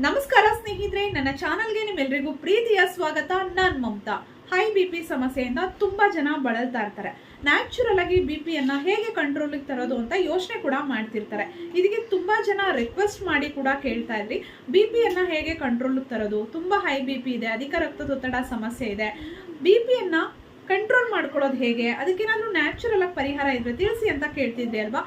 ನಮಸ್ಕಾರ ಸ್ನೇಹಿತರೆ, ನನ್ನ ಚಾನಲ್ಗೆ ನಿಮ್ಮೆಲ್ಲರಿಗೂ ಪ್ರೀತಿಯ ಸ್ವಾಗತ. ನಾನು ಮಮತಾ. ಹೈ ಬಿ ಪಿ ಸಮಸ್ಯೆಯಿಂದ ತುಂಬಾ ಜನ ಬಳಲ್ತಾ ಇರ್ತಾರೆ. ನ್ಯಾಚುರಲ್ ಆಗಿ ಬಿ ಪಿಯನ್ನು ಹೇಗೆ ಕಂಟ್ರೋಲಿಗೆ ತರೋದು ಅಂತ ಯೋಚನೆ ಕೂಡ ಮಾಡ್ತಿರ್ತಾರೆ. ಇದಕ್ಕೆ ತುಂಬಾ ಜನ ರಿಕ್ವೆಸ್ಟ್ ಮಾಡಿ ಕೂಡ ಕೇಳ್ತಾ ಇದ್ರಿ. ಬಿ ಪಿಯನ್ನು ಹೇಗೆ ಕಂಟ್ರೋಲಿಗೆ ತರೋದು? ತುಂಬಾ ಹೈ ಬಿ ಪಿ ಇದೆ, ಅಧಿಕ ರಕ್ತದೊತ್ತಡ ಸಮಸ್ಯೆ ಇದೆ. ಬಿ ಪಿಯನ್ನು ಕಂಟ್ರೋಲ್ ಮಾಡ್ಕೊಳ್ಳೋದು ಹೇಗೆ? ಅದಕ್ಕೇನಾದ್ರೂ ನ್ಯಾಚುರಲ್ ಆಗಿ ಪರಿಹಾರ ಇದ್ರೆ ತಿಳಿಸಿ ಅಂತ ಕೇಳ್ತಿದ್ದೆ ಅಲ್ವಾ?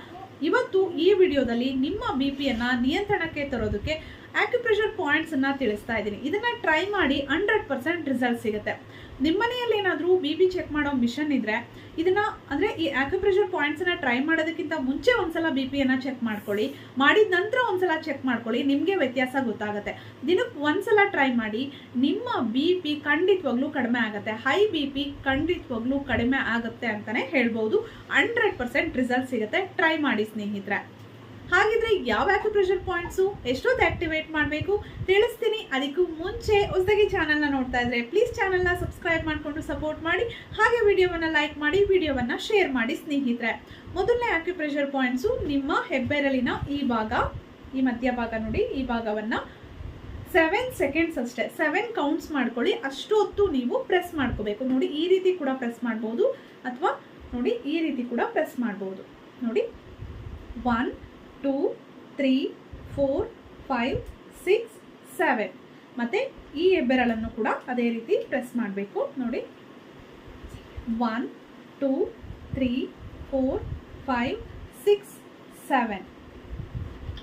ಇವತ್ತು ಈ ವಿಡಿಯೋದಲ್ಲಿ ನಿಮ್ಮ ಬಿ ಪಿಯನ್ನು ನಿಯಂತ್ರಣಕ್ಕೆ ತರೋದಕ್ಕೆ ಆಕ್ಯುಪ್ರೆಷರ್ ಪಾಯಿಂಟ್ಸ್ ಅನ್ನ ತಿಳಿಸ್ತಾ ಇದ್ದೀನಿ. ಇದನ್ನ ಟ್ರೈ ಮಾಡಿ ಹಂಡ್ರೆಡ್ ಪರ್ಸೆಂಟ್ ರಿಸಲ್ಟ್ ಸಿಗುತ್ತೆ. ನಿಮ್ಮನೆಯಲ್ಲಿ ಏನಾದರೂ ಬಿ ಬಿ ಚೆಕ್ ಮಾಡೋ ಮಿಷನ್ ಇದ್ರೆ, ಇದನ್ನ, ಅಂದ್ರೆ ಈ ಆಕ್ಯುಪ್ರೆಷರ್ ಪಾಯಿಂಟ್ಸ್ ಅನ್ನ ಟ್ರೈ ಮಾಡೋದಕ್ಕಿಂತ ಮುಂಚೆ ಒಂದ್ಸಲ ಬಿ ಪಿಯನ್ನು ಚೆಕ್ ಮಾಡ್ಕೊಳ್ಳಿ. ಮಾಡಿದ ನಂತರ ಒಂದ್ಸಲ ಚೆಕ್ ಮಾಡ್ಕೊಳ್ಳಿ. ನಿಮಗೆ ವ್ಯತ್ಯಾಸ ಗೊತ್ತಾಗುತ್ತೆ. ದಿನಕ್ಕೆ ಒಂದ್ಸಲ ಟ್ರೈ ಮಾಡಿ, ನಿಮ್ಮ ಬಿ ಪಿ ಖಂಡಿತವಾಗ್ಲೂ ಕಡಿಮೆ ಆಗುತ್ತೆ. ಹೈ ಬಿ ಪಿ ಖಂಡಿತವಾಗ್ಲೂ ಕಡಿಮೆ ಆಗುತ್ತೆ ಅಂತಾನೆ ಹೇಳ್ಬೋದು. ಹಂಡ್ರೆಡ್ ಪರ್ಸೆಂಟ್ ರಿಸಲ್ಟ್ ಸಿಗುತ್ತೆ. ಟ್ರೈ ಮಾಡಿ ಸ್ನೇಹಿತರೆ. ಹಾಗಿದ್ರೆ ಯಾವ ಆಕ್ಯುಪ್ರೆಷರ್ ಪಾಯಿಂಟ್ಸು ಎಷ್ಟೊತ್ತು ಆಕ್ಟಿವೇಟ್ ಮಾಡಬೇಕು ತಿಳಿಸ್ತೀನಿ. ಅದಕ್ಕೂ ಮುಂಚೆ ಹೊಸದಾಗಿ ಚಾನಲ್ನ ನೋಡ್ತಾ ಇದ್ರೆ ಪ್ಲೀಸ್ ಚಾನಲ್ನ ಸಬ್ಸ್ಕ್ರೈಬ್ ಮಾಡಿಕೊಂಡು ಸಪೋರ್ಟ್ ಮಾಡಿ. ಹಾಗೆ ವಿಡಿಯೋವನ್ನ ಲೈಕ್ ಮಾಡಿ, ವಿಡಿಯೋವನ್ನ ಶೇರ್ ಮಾಡಿ ಸ್ನೇಹಿತರೆ. ಮೊದಲನೇ ಆಕ್ಯುಪ್ರೆಷರ್ ಪಾಯಿಂಟ್ಸು ನಿಮ್ಮ ಹೆಬ್ಬೆರಳಿನ ಈ ಭಾಗ, ಈ ಮಧ್ಯಭಾಗ ನೋಡಿ, ಈ ಭಾಗವನ್ನ ಸೆವೆನ್ ಸೆಕೆಂಡ್ಸ್ ಅಷ್ಟೇ ಸೆವೆನ್ ಕೌಂಟ್ಸ್ ಮಾಡ್ಕೊಳ್ಳಿ. ಅಷ್ಟೊತ್ತು ನೀವು ಪ್ರೆಸ್ ಮಾಡ್ಕೋಬೇಕು. ನೋಡಿ, ಈ ರೀತಿ ಕೂಡ ಪ್ರೆಸ್ ಮಾಡ್ಬೋದು. ಅಥವಾ ನೋಡಿ, ಈ ರೀತಿ ಕೂಡ ಪ್ರೆಸ್ ಮಾಡ್ಬೋದು. ನೋಡಿ one two, three, four, five, six, seven. ಮತ್ತು ಈ ಹೆಬ್ಬೆರಳನ್ನು ಕೂಡ ಅದೇ ರೀತಿ ಪ್ರೆಸ್ ಮಾಡಬೇಕು. ನೋಡಿ. One, two, three, four, five, six, seven.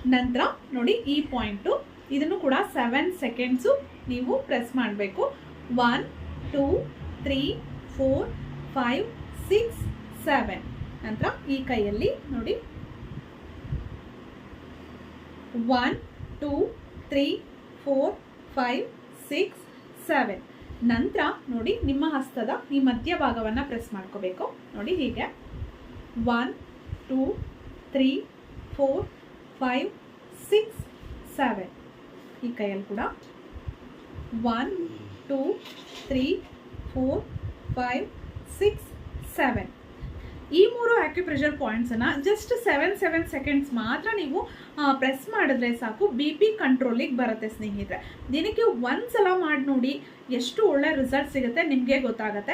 ನಂತರ ನೋಡಿ ಈ ಪಾಯಿಂಟು. ಇದನ್ನು ಕೂಡ ಸೆವೆನ್ ಸೆಕೆಂಡ್ಸು ನೀವು ಪ್ರೆಸ್ ಮಾಡಬೇಕು. One, two, three, four, five, six, seven. ನಂತರ ಈ ಕೈಯಲ್ಲಿ ನೋಡಿ. One two three four five six seven ನಂತರ ನೋಡಿ ನಿಮ್ಮ ಹಸ್ತದ ಈ ಮಧ್ಯಭಾಗವನ್ನು ಪ್ರೆಸ್ ಮಾಡ್ಕೋಬೇಕು. ನೋಡಿ ಹೀಗೆ. One two three four five six seven ಈ ಕೈಯಲ್ಲಿ ಕೂಡ. One two three four five six seven ಈ ಮೂರು ಆಕ್ಯುಪ್ರೆಷರ್ ಪಾಯಿಂಟ್ಸನ್ನು ಜಸ್ಟ್ ಸೆವೆನ್ ಸೆವೆನ್ ಸೆಕೆಂಡ್ಸ್ ಮಾತ್ರ ನೀವು ಪ್ರೆಸ್ ಮಾಡಿದ್ರೆ ಸಾಕು ಬಿ ಪಿ ಕಂಟ್ರೋಲಿಗೆ ಬರುತ್ತೆ ಸ್ನೇಹಿತರೆ. ದಿನಕ್ಕೆ ಒಂದು ಸಲ ಮಾಡಿ ನೋಡಿ ಎಷ್ಟು ಒಳ್ಳೆ ರಿಸಲ್ಟ್ ಸಿಗುತ್ತೆ ನಿಮಗೆ ಗೊತ್ತಾಗುತ್ತೆ.